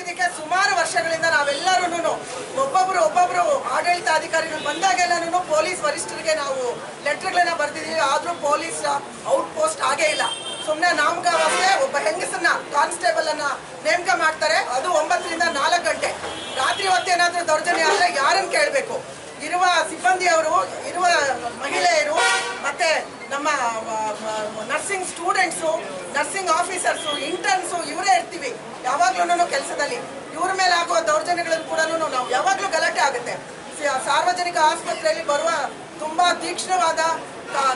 ಹೇಳಿದಕ್ಕೆ ಸುಮಾರು ವರ್ಷಗಳಿಂದ ನಾವೆಲ್ಲರೂ ಒಬ್ಬೊಬ್ರು ಒಬ್ಬೊಬ್ರು ಆಡಳಿತಾಧಿಕಾರಿಗಳು ಬಂದಾಗೆಲ್ಲನೂ ಪೊಲೀಸ್ ವರಿಷ್ಠರಿಗೆ ನಾವು ಲೆಟರ್ಗಳನ್ನ ಬರ್ದಿದೀವಿ ಆದರೂ ಪೊಲೀಸ್ ಔಟ್ ಪೋಸ್ಟ್ ಆಗೇ ಇಲ್ಲ. ಸುಮ್ಮನೆ ನಾಮಕವಾಗದೆ ಒಬ್ಬ ಹೆಂಗಸನ್ನ ಕಾನ್ಸ್ಟೇಬಲ್ ಅನ್ನ ನೇಮಕ ಮಾಡ್ತಾರೆ. ಅದು ಒಂಬತ್ತರಿಂದ ನಾಲ್ಕು ಗಂಟೆ. ರಾತ್ರಿ ಹೊತ್ತೇನಾದ್ರೂ ದೌರ್ಜನ್ಯ ಆದರೆ ಯಾರನ್ನು ಕೇಳಬೇಕು? ಇರುವ ಸಿಬ್ಬಂದಿಯವರು, ಇರುವ ಮಹಿಳೆಯರು, ಮತ್ತೆ ನಮ್ಮ nursing students nursing officers interns ಇವರೇ ಇರ್ತೀವಿ. ಯಾವಾಗ್ಲೂ ಕೆಲಸದಲ್ಲಿ. ಇವ್ರ ಮೇಲೆ ಆಗುವ ದೌರ್ಜನ್ಯಗಳನ್ನು ಕೂಡ ನಾವು ಯಾವಾಗಲೂ ಗಲಾಟೆ ಆಗುತ್ತೆ. ಸಾರ್ವಜನಿಕ ಆಸ್ಪತ್ರೆಯಲ್ಲಿ ಬರುವ ತುಂಬಾ ತೀಕ್ಷ್ಣವಾದ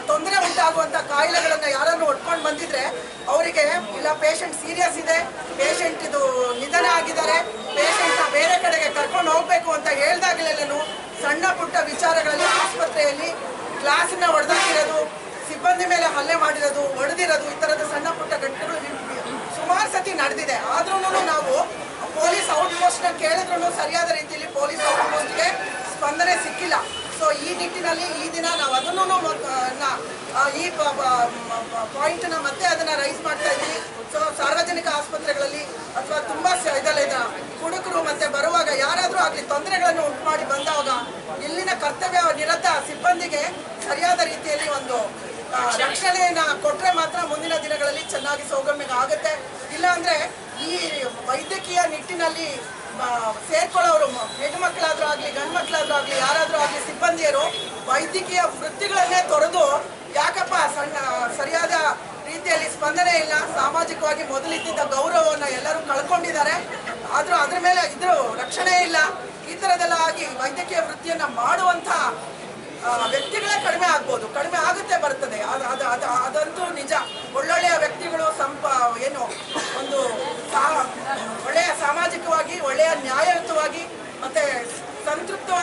ತೊಂದರೆ ಉಂಟಾಗುವಂತ ಕಾಯಿಲೆಗಳನ್ನ ಯಾರನ್ನು ಒಟ್ಕೊಂಡು ಬಂದಿದ್ರೆ ಅವರಿಗೆ ಇಲ್ಲ ಪೇಷಂಟ್ ಸೀರಿಯಸ್ ಇದೆ ಪೇಷಂಟ್ ಇದು ನಿಧನ ಆಗಿದ್ದಾರೆ ಪೇಷಂಟ್ ಬೇರೆ ಕಡೆಗೆ ಕರ್ಕೊಂಡು ಹೋಗ್ಬೇಕು ಅಂತ ಹೇಳ್ದಾಗಲೆಲ್ಲೂ ಸಣ್ಣ ಪುಟ್ಟ ವಿಚಾರಗಳಲ್ಲಿ ಆಸ್ಪತ್ರೆಯಲ್ಲಿ ಗ್ಲಾಸನ್ನ ಹೊಡೆದಾಕಿರೋದು ಸಿಬ್ಬಂದಿ ಮೇಲೆ ಹಲ್ಲೆ ಮಾಡಿರೋದು ಹೊಡೆದಿರೋದು ಈ ಥರದ ಸಣ್ಣ ಪುಟ್ಟ ಘಟನೆಗಳು ಸುಮಾರು ಸತಿ ನಡೆದಿದೆ. ಆದ್ರೂ ನಾವು ಪೊಲೀಸ್ ಔಟ್ ಪೋಸ್ಟ್ನ ಕೇಳಿದ್ರು ಸರಿಯಾದ ರೀತಿಯಲ್ಲಿ ಪೊಲೀಸ್ ಔಟ್ ಪೋಸ್ಟ್ಗೆ ಸ್ಪಂದನೆ ಸಿಕ್ಕಿಲ್ಲ. ಸೊ ಈ ನಿಟ್ಟಿನಲ್ಲಿ ಈ ದಿನ ನಾವು ಅದನ್ನು ಈ ಪಾಯಿಂಟ್ನ ಮತ್ತೆ ಅದನ್ನ ರೈಸ್ ಮಾಡ್ತಾ ಇದ್ದೀವಿ. ಸೊ ಸಾರ್ವಜನಿಕ ಆಸ್ಪತ್ರೆಗಳಲ್ಲಿ ಅಥವಾ ತುಂಬಾ ಸ- ಇದರಲ್ಲಿ ಇದ- ಹುಡುಗರು ಮತ್ತೆ ಬರುವಾಗ ಯಾರಾದರೂ ಆಗಲಿ ತೊಂದರೆಗಳನ್ನು ಉಂಟು ಮಾಡಿ ಬಂದಾಗ ಇಲ್ಲಿನ ಕರ್ತವ್ಯ ನಿರತ ಸಿಬ್ಬಂದಿಗೆ ಸರಿಯಾದ ರೀತಿಯಲ್ಲಿ ಒಂದು ರಕ್ಷಣೆಯನ್ನ ಕೊಟ್ಟರೆ ಮಾತ್ರ ಮುಂದಿನ ದಿನಗಳಲ್ಲಿ ಚೆನ್ನಾಗಿ ಸೌಗಮ್ಯ ಆಗುತ್ತೆ. ಇಲ್ಲ ಅಂದ್ರೆ ಈ ವೈದ್ಯಕೀಯ ನಿಟ್ಟಿನಲ್ಲಿ ಸೇರ್ಕೊಳ್ಳೋರು ಹೆಣ್ಣು ಮಕ್ಕಳಾದ್ರೂ ಆಗ್ಲಿ ಗಂಡು ಮಕ್ಕಳಾದ್ರೂ ಆಗ್ಲಿ ಯಾರಾದ್ರೂ ಆಗ್ಲಿ ಸಿಬ್ಬಂದಿಯರು ವೈದ್ಯಕೀಯ ವೃತ್ತಿಗಳನ್ನೇ ತೊರೆದು ಯಾಕಪ್ಪ ಸಣ್ಣ ಸರಿಯಾದ ರೀತಿಯಲ್ಲಿ ಸ್ಪಂದನೆ ಇಲ್ಲ. ಸಾಮಾಜಿಕವಾಗಿ ಮೊದಲಿದ್ದ ಗೌರವವನ್ನು ಎಲ್ಲರೂ ಕಳ್ಕೊಂಡಿದ್ದಾರೆ. ಆದ್ರೂ ಅದ್ರ ಮೇಲೆ ಇದ್ರು ರಕ್ಷಣೆ ಇಲ್ಲ. ಈ ಥರದೆಲ್ಲ ಆಗಿ ವೈದ್ಯಕೀಯ ವೃತ್ತಿಯನ್ನ ಮಾಡುವಂತ ಆ, ವ್ಯಕ್ತಿಗಳೇ ಕಡಿಮೆ ಆಗ್ಬೋದು ಒಳ್ಳೆಯ ನ್ಯಾಯಯುತವಾಗಿ ಮತ್ತೆ ಸಂತೃಪ್ತ